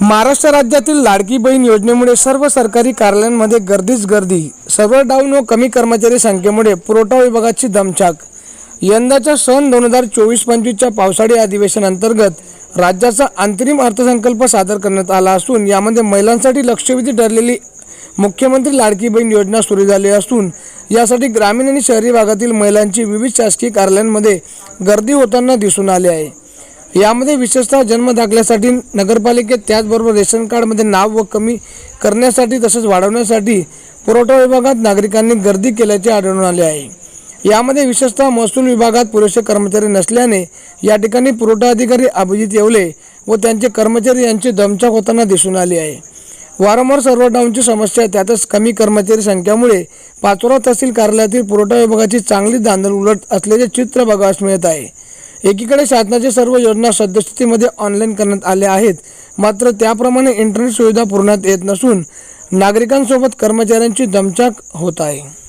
महाराष्ट्र राज्यातील लाडकी बहीण योजनेमुळे सर्व सरकारी कार्यालयांमध्ये गर्दीच गर्दी. सर्व डाऊन व कमी कर्मचारी संख्येमुळे पुरवठा विभागाची दमछाक. यंदाच्या सन दोन हजार चोवीस पंचवीसच्या पावसाळी अधिवेशनांतर्गत राज्याचा अंतरिम अर्थसंकल्प सादर करण्यात आला असून यामध्ये महिलांसाठी लक्षवेधी ठरलेली मुख्यमंत्री लाडकी बहीण योजना सुरू झाली असून यासाठी ग्रामीण आणि शहरी भागातील महिलांची विविध शासकीय कार्यालयांमध्ये गर्दी होताना दिसून आली आहे. यामध्ये विशेषतः जन्म दाखल्यासाठी नगरपालिकेत त्याचबरोबर रेशन कार्डमध्ये नाव व कमी करण्यासाठी तसेच वाढवण्यासाठी पुरवठा विभागात नागरिकांनी गर्दी केल्याचे आढळून आले आहे. यामध्ये विशेषतः महसूल विभागात पुरेसे कर्मचारी नसल्याने या ठिकाणी पुरवठा अधिकारी अभिजित येवले व त्यांचे कर्मचारी यांची दमछाक होताना दिसून आली आहे. वारंवार सर्व डाऊनची समस्या त्यातच कमी कर्मचारी संख्येमुळे पाचोरा तहसील कार्यालयातील पुरवठा विभागाची चांगली धांदल उलट असल्याचे चित्र बघावयास मिळत आहे. एकीकडे शासनाच्या सर्व योजना सद्यस्थितीमध्ये ऑनलाईन करण्यात आल्या आहेत. मात्र त्याप्रमाणे इंटरनेट सुविधा पुरवण्यात येत नसून नागरिकांसोबत कर्मचाऱ्यांची दमछाक होत आहे.